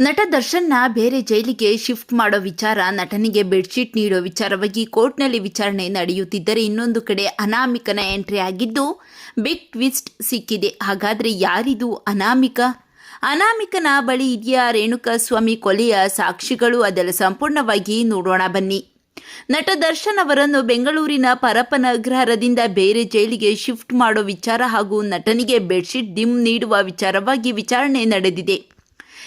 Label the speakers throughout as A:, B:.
A: ನಟ ದರ್ಶನ್ನ ಬೇರೆ ಜೈಲಿಗೆ ಶಿಫ್ಟ್ ಮಾಡೋ ವಿಚಾರ, ನಟನಿಗೆ ಬೆಡ್ಶೀಟ್ ನೀಡೋ ವಿಚಾರವಾಗಿ ಕೋರ್ಟ್ನಲ್ಲಿ ವಿಚಾರಣೆ ನಡೆಯುತ್ತಿದ್ದರೆ ಇನ್ನೊಂದು ಕಡೆ ಅನಾಮಿಕನ ಎಂಟ್ರಿ ಆಗಿದ್ದು, ಬಿಗ್ ಟ್ವಿಸ್ಟ್ ಸಿಕ್ಕಿದೆ. ಹಾಗಾದರೆ ಯಾರಿದು ಅನಾಮಿಕ? ಅನಾಮಿಕನ ಬಳಿ ಇದೆಯಾ ರೇಣುಕಾಸ್ವಾಮಿ ಕೊಲೆಯ ಸಾಕ್ಷಿಗಳು? ಅದೆಲ್ಲ ಸಂಪೂರ್ಣವಾಗಿ ನೋಡೋಣ ಬನ್ನಿ. ನಟ ದರ್ಶನ್ ಅವರನ್ನು ಬೆಂಗಳೂರಿನ ಪರಪನಗ್ರಹದಿಂದ ಬೇರೆ ಜೈಲಿಗೆ ಶಿಫ್ಟ್ ಮಾಡೋ ವಿಚಾರ ಹಾಗೂ ನಟನಿಗೆ ಬೆಡ್ಶೀಟ್ ದಿಮ್ ನೀಡುವ ವಿಚಾರವಾಗಿ ವಿಚಾರಣೆ ನಡೆದಿದೆ.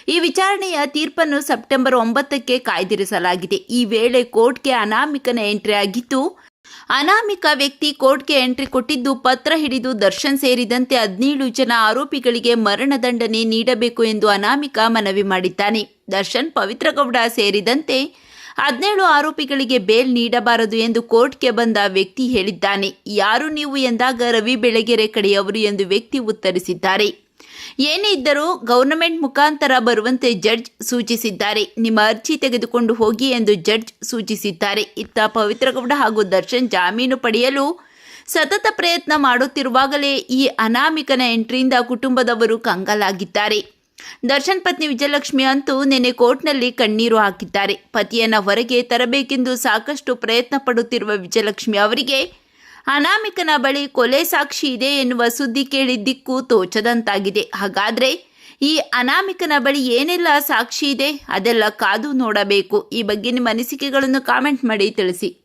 A: ಈ ವಿಚಾರಣೆಯ ತೀರ್ಪನ್ನು ಸೆಪ್ಟೆಂಬರ್ ಒಂಬತ್ತಕ್ಕೆ ಕಾಯ್ದಿರಿಸಲಾಗಿದೆ. ಈ ವೇಳೆ ಕೋರ್ಟ್ಗೆ ಅನಾಮಿಕನ ಎಂಟ್ರಿ ಆಗಿತ್ತು. ಅನಾಮಿಕ ವ್ಯಕ್ತಿ ಕೋರ್ಟ್ಗೆ ಎಂಟ್ರಿ ಕೊಟ್ಟಿದ್ದು ಪತ್ರ ಹಿಡಿದು ದರ್ಶನ್ ಸೇರಿದಂತೆ ಹದಿನೇಳು ಜನ ಆರೋಪಿಗಳಿಗೆ ಮರಣದಂಡನೆ ನೀಡಬೇಕು ಎಂದು ಅನಾಮಿಕ ಮನವಿ ಮಾಡಿದ್ದಾನೆ. ದರ್ಶನ್ ಪವಿತ್ರಗೌಡ ಸೇರಿದಂತೆ ಹದಿನೇಳು ಆರೋಪಿಗಳಿಗೆ ಬೇಲ್ ನೀಡಬಾರದು ಎಂದು ಕೋರ್ಟ್ಗೆ ಬಂದ ವ್ಯಕ್ತಿ ಹೇಳಿದ್ದಾನೆ. ಯಾರು ನೀವು ಎಂದಾಗ ರವಿ ಬೆಳಗೆರೆ ಕಡೆಯವರು ಎಂದು ವ್ಯಕ್ತಿ ಉತ್ತರಿಸಿದ್ದಾರೆ. ಏನೇ ಇದ್ದರೂ ಗವರ್ನಮೆಂಟ್ ಮುಖಾಂತರ ಬರುವಂತೆ ಜಡ್ಜ್ ಸೂಚಿಸಿದ್ದಾರೆ. ನಿಮ್ಮ ಅರ್ಜಿ ತೆಗೆದುಕೊಂಡು ಹೋಗಿ ಎಂದು ಜಡ್ಜ್ ಸೂಚಿಸಿದ್ದಾರೆ. ಇತ್ತ ಪವಿತ್ರಗೌಡ ಹಾಗೂ ದರ್ಶನ್ ಜಾಮೀನು ಪಡೆಯಲು ಸತತ ಪ್ರಯತ್ನ ಮಾಡುತ್ತಿರುವಾಗಲೇ ಈ ಅನಾಮಿಕನ ಎಂಟ್ರಿಯಿಂದ ಕುಟುಂಬದವರು ಕಂಗಲಾಗಿದ್ದಾರೆ. ದರ್ಶನ್ ಪತ್ನಿ ವಿಜಯಲಕ್ಷ್ಮಿ ಅಂತೂ ನಿನ್ನೆ ಕೋರ್ಟ್ನಲ್ಲಿ ಕಣ್ಣೀರು ಹಾಕಿದ್ದಾರೆ. ಪತಿಯನ್ನು ಹೊರಗೆ ತರಬೇಕೆಂದು ಸಾಕಷ್ಟು ಪ್ರಯತ್ನ ಪಡುತ್ತಿರುವ ವಿಜಯಲಕ್ಷ್ಮಿ ಅವರಿಗೆ ಅನಾಮಿಕನ ಬಳಿ ಕೊಲೆ ಸಾಕ್ಷಿ ಇದೆ ಎನ್ನುವ ಸುದ್ದಿ ಕೇಳಿ ದಿಕ್ಕು ತೋಚದಂತಾಗಿದೆ. ಹಾಗಾದ್ರೆ ಈ ಅನಾಮಿಕನ ಬಳಿ ಏನೆಲ್ಲ ಸಾಕ್ಷಿ ಇದೆ ಅದೆಲ್ಲ ಕಾದು ನೋಡಬೇಕು. ಈ ಬಗ್ಗೆ ನಿಮ್ಮ ಅನಿಸಿಕೆಗಳನ್ನು ಕಾಮೆಂಟ್ ಮಾಡಿ ತಿಳಿಸಿ.